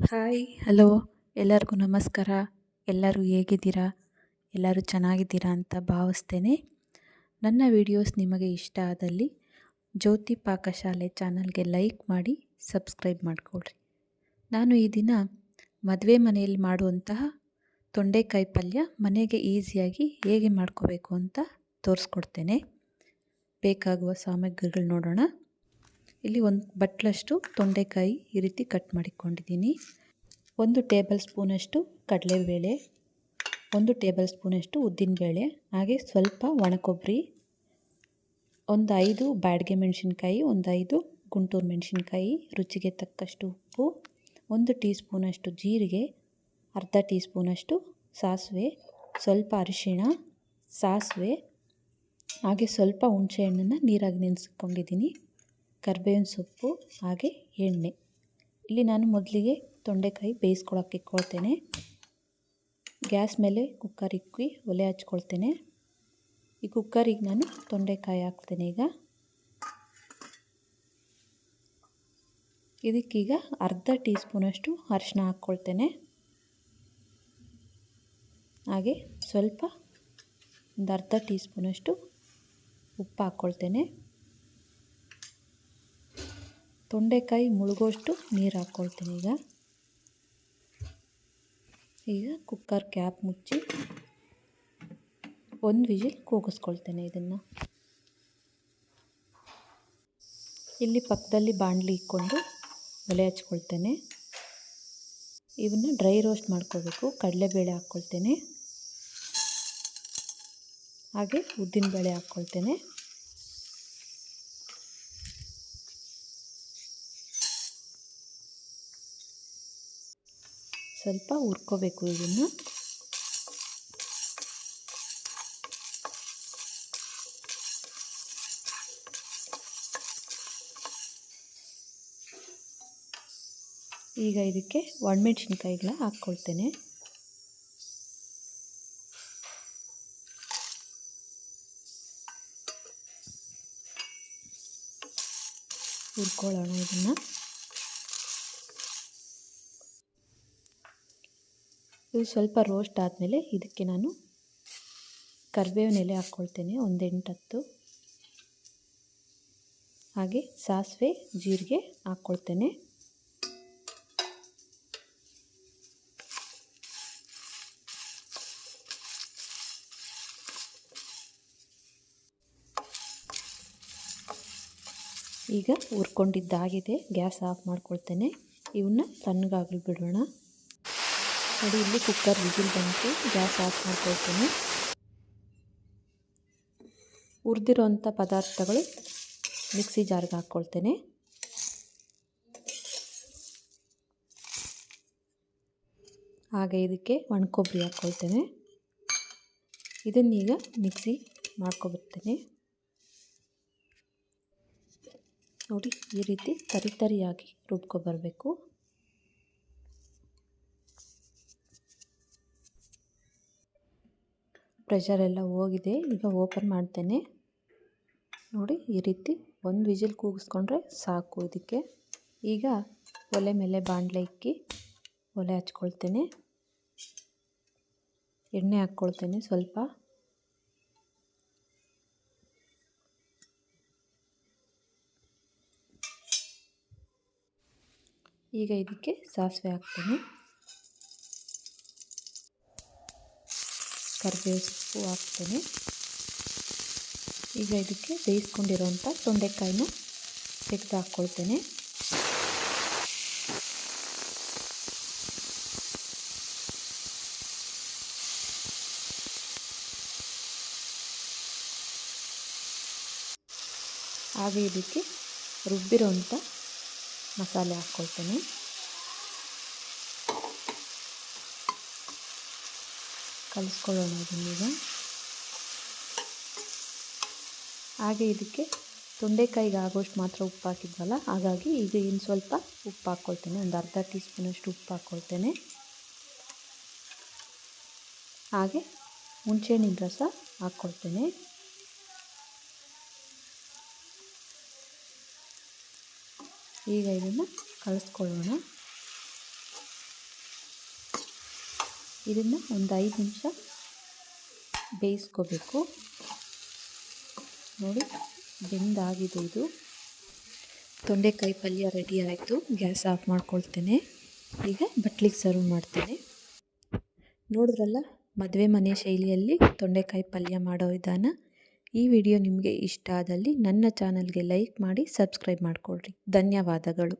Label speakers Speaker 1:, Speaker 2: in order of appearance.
Speaker 1: Hi hello ಎಲ್ಲರಿಗೂ ನಮಸ್ಕಾರ. ಎಲ್ಲರೂ ಹೇಗಿದ್ದೀರಾ? ಎಲ್ಲರೂ ಚೆನ್ನಾಗಿದ್ದೀರಾ ಅಂತ ಭಾವಿಸ್ತೇನೆ. ನನ್ನ ವಿಡಿಯೋಸ್ ನಿಮಗೆ ಇಷ್ಟ ಆದಲ್ಲಿ ಜ್ಯೋತಿ ಪಾಕಶಾಲೆ ಚಾನಲ್ಗೆ ಲೈಕ್ ಮಾಡಿ ಸಬ್ಸ್ಕ್ರೈಬ್ ಮಾಡಿಕೊಳ್ಳ್ರಿ ನಾನು ಈ ದಿನ ಮದುವೆ ಮನೆಯಲ್ಲಿ ಮಾಡುವಂತಹ ತೊಂಡೆಕಾಯಿ ಪಲ್ಯ ಮನೆಗೆ ಈಸಿಯಾಗಿ ಹೇಗೆ ಮಾಡ್ಕೋಬೇಕು ಅಂತ ತೋರಿಸ್ಕೊಡ್ತೇನೆ. ಬೇಕಾಗುವ ಸಾಮಗ್ರಿಗಳು ನೋಡೋಣ. ಇಲ್ಲಿ ಒಂದು ಬಟ್ಲಷ್ಟು ತೊಂಡೆಕಾಯಿ ಈ ರೀತಿ ಕಟ್ ಮಾಡಿಕೊಂಡಿದ್ದೀನಿ. ಒಂದು ಟೇಬಲ್ ಸ್ಪೂನಷ್ಟು ಕಡಲೆಬೇಳೆ, ಒಂದು ಟೇಬಲ್ ಸ್ಪೂನಷ್ಟು ಉದ್ದಿನಬೇಳೆ, ಹಾಗೆ ಸ್ವಲ್ಪ ಒಣಕೊಬ್ಬರಿ, ಒಂದು ಐದು ಬ್ಯಾಡ್ಗೆ ಮೆಣಸಿನ್ಕಾಯಿ, ಒಂದು ಐದು ಗುಂಟೂರು ಮೆಣಸಿನ್ಕಾಯಿ, ರುಚಿಗೆ ತಕ್ಕಷ್ಟು ಉಪ್ಪು, ಒಂದು ಟೀ ಸ್ಪೂನಷ್ಟು ಜೀರಿಗೆ, ಅರ್ಧ ಟೀ ಸ್ಪೂನಷ್ಟು ಸಾಸಿವೆ, ಸ್ವಲ್ಪ ಅರಿಶಿಣ, ಸಾಸಿವೆ, ಹಾಗೆ ಸ್ವಲ್ಪ ಹುಣಸೆ ಹಣ್ಣನ್ನು ನೀರಾಗಿ ನೆನೆಸ್ಕೊಂಡಿದ್ದೀನಿ. ಕರ್ಬೇವಿನ ಸೊಪ್ಪು, ಹಾಗೆ ಎಣ್ಣೆ. ಇಲ್ಲಿ ನಾನು ಮೊದಲಿಗೆ ತೊಂಡೆಕಾಯಿ ಬೇಯಿಸ್ಕೊಳಕ್ಕೆ ಇಟ್ಕೊಳ್ತೇನೆ. ಗ್ಯಾಸ್ ಮೇಲೆ ಕುಕ್ಕರ್ ಇಕ್ಕಿ ಒಲೆ ಹಚ್ಕೊಳ್ತೇನೆ. ಈ ಕುಕ್ಕರಿಗೆ ನಾನು ತೊಂಡೆಕಾಯಿ ಹಾಕ್ತೇನೆ ಈಗ. ಇದಕ್ಕೀಗ ಅರ್ಧ ಟೀ ಸ್ಪೂನಷ್ಟು ಅರಿಶಿನ ಹಾಕ್ಕೊಳ್ತೇನೆ. ಹಾಗೆ ಸ್ವಲ್ಪ ಒಂದು ಅರ್ಧ ಟೀ ಸ್ಪೂನಷ್ಟು ಉಪ್ಪು ಹಾಕ್ಕೊಳ್ತೇನೆ. ತೊಂಡೆಕಾಯಿ ಮುಳುಗೋಷ್ಟು ನೀರು ಹಾಕ್ಕೊಳ್ತೀನಿ ಈಗ. ಈಗ ಕುಕ್ಕರ್ ಕ್ಯಾಪ್ ಮುಚ್ಚಿ ಒಂದು ವಿಜಿಲ್ ಕೂಗಿಸ್ಕೊಳ್ತೇನೆ ಇದನ್ನು. ಇಲ್ಲಿ ಪಕ್ಕದಲ್ಲಿ ಬಾಣಲಿ ಇಕ್ಕೊಂಡು ಒಲೆ ಹಚ್ಕೊಳ್ತೇನೆ. ಇವನ್ನು ಡ್ರೈ ರೋಸ್ಟ್ ಮಾಡ್ಕೋಬೇಕು ಕಡಲೆಬೇಳೆ ಹಾಕ್ಕೊಳ್ತೇನೆ ಹಾಗೆ ಉದ್ದಿನಬೇಳೆ ಹಾಕ್ಕೊಳ್ತೇನೆ ಸ್ವಲ್ಪ ಹುರ್ಕೋಬೇಕು ಇದನ್ನು. ಈಗ ಇದಕ್ಕೆ ಒಣಮೆಣ್ಸಿನ್ಕಾಯಿಗಳ ಹಾಕ್ಕೊಳ್ತೇನೆ. ಹುರ್ಕೊಳ್ಳೋಣ ಇದನ್ನು. ಇದು ಸ್ವಲ್ಪ ರೋಸ್ಟ್ ಆದಮೇಲೆ ಇದಕ್ಕೆ ನಾನು ಕರಿಬೇವಿನ ಎಲೆ ಹಾಕ್ಕೊಳ್ತೇನೆ ಒಂದು ಎಂಟತ್ತು ಹಾಗೆ ಸಾಸಿವೆ, ಜೀರಿಗೆ ಹಾಕ್ಕೊಳ್ತೇನೆ. ಈಗ ಹುರ್ಕೊಂಡಿದ್ದಾಗಿದೆ, ಗ್ಯಾಸ್ ಆಫ್ ಮಾಡ್ಕೊಳ್ತೇನೆ. ಇವನ್ನ ತಣ್ಣಗಾಗಲಿ ಬಿಡೋಣ. ನೋಡಿ, ಇಲ್ಲಿ ಕುಕ್ಕರ್ ವಿಜಿಲ್ ಬಂತು. ಗ್ಯಾಸ್ ಆಫ್ ಮಾಡ್ಕೊಳ್ತೀನಿ ಹುರಿದಿರೋಂಥ ಪದಾರ್ಥಗಳು ಮಿಕ್ಸಿ ಜಾರ್ಗೆ ಹಾಕ್ಕೊಳ್ತೇನೆ ಹಾಗೆ ಇದಕ್ಕೆ ಒಣಕೊಬ್ಬರಿ ಹಾಕ್ಕೊಳ್ತೇನೆ ಇದನ್ನೀಗ ಮಿಕ್ಸಿ ಮಾಡ್ಕೊಬರ್ತೇನೆ ನೋಡಿ, ಈ ರೀತಿ ತರಿ ತರಿಯಾಗಿ ರುಬ್ಕೊಬರಬೇಕು. ಪ್ರೆಷರ್ ಎಲ್ಲ ಹೋಗಿದೆ, ಈಗ ಓಪನ್ ಮಾಡ್ತೇನೆ. ನೋಡಿ, ಈ ರೀತಿ ಒಂದು ವಿಜಿಲ್ ಕೂಗಿಸ್ಕೊಂಡ್ರೆ ಸಾಕು ಇದಕ್ಕೆ. ಈಗ ಒಲೆ ಮೇಲೆ ಬಾಣಲೆ ಇಕ್ಕಿ ಒಲೆ ಹಚ್ಕೊಳ್ತೇನೆ. ಎಣ್ಣೆ ಹಾಕ್ಕೊಳ್ತೇನೆ ಸ್ವಲ್ಪ. ಈಗ ಇದಕ್ಕೆ ಸಾಸಿವೆ ಹಾಕ್ತೇನೆ. ಕರಿಬೇವು ಸೊಪ್ಪು ಹಾಕ್ತೇನೆ. ಈಗ ಇದಕ್ಕೆ ಬೇಯಿಸ್ಕೊಂಡಿರೋಂಥ ತೊಂಡೆಕಾಯಿನ ತೆಗೆದು ಹಾಕ್ಕೊಳ್ತೇನೆ ಹಾಗೆ ಇದಕ್ಕೆ ರುಬ್ಬಿರೋಂಥ ಮಸಾಲೆ ಹಾಕ್ಕೊಳ್ತೇನೆ ಕಲಿಸ್ಕೊಳ್ಳೋಣ ಇದನ್ನೀಗ ಹಾಗೆ ಇದಕ್ಕೆ ತೊಂಡೆಕಾಯಿಗೆ ಆಗೋಷ್ಟು ಮಾತ್ರ ಉಪ್ಪು ಹಾಕಿದ್ವಲ್ಲ, ಹಾಗಾಗಿ ಈಗ ಇನ್ನು ಸ್ವಲ್ಪ ಉಪ್ಪು ಹಾಕ್ಕೊಳ್ತೇನೆ. ಒಂದು ಅರ್ಧ ಟೀ ಸ್ಪೂನಷ್ಟು ಉಪ್ಪು ಹಾಕ್ಕೊಳ್ತೇನೆ. ಹಾಗೆ ಹುಣಸೆಹಣ್ಣಿನ ರಸ ಹಾಕ್ಕೊಳ್ತೇನೆ. ಈಗ ಇದನ್ನು ಕಲಿಸ್ಕೊಳ್ಳೋಣ. ಇದನ್ನು ಒಂದು ಐದು ನಿಮಿಷ ಬೇಯಿಸ್ಕೋಬೇಕು. ನೋಡಿ, ಬೆಂದಾಗಿದೆ ಇದು. ತೊಂಡೆಕಾಯಿ ಪಲ್ಯ ರೆಡಿ ಆಯಿತು. ಗ್ಯಾಸ್ ಆಫ್ ಮಾಡ್ಕೊಳ್ತೇನೆ. ಈಗ ಬಟ್ಲಿಗೆ ಸರ್ವ್ ಮಾಡ್ತೇನೆ. ನೋಡಿದ್ರಲ್ಲ, ಮದುವೆ ಮನೆ ಶೈಲಿಯಲ್ಲಿ ತೊಂಡೆಕಾಯಿ ಪಲ್ಯ ಮಾಡೋ ವಿಧಾನ. ಈ ವಿಡಿಯೋ ನಿಮಗೆ ಇಷ್ಟ ಆದಲ್ಲಿ ನನ್ನ ಚಾನಲ್ಗೆ ಲೈಕ್ ಮಾಡಿ, ಸಬ್ಸ್ಕ್ರೈಬ್ ಮಾಡಿಕೊಳ್ಳ್ರಿ ಧನ್ಯವಾದಗಳು.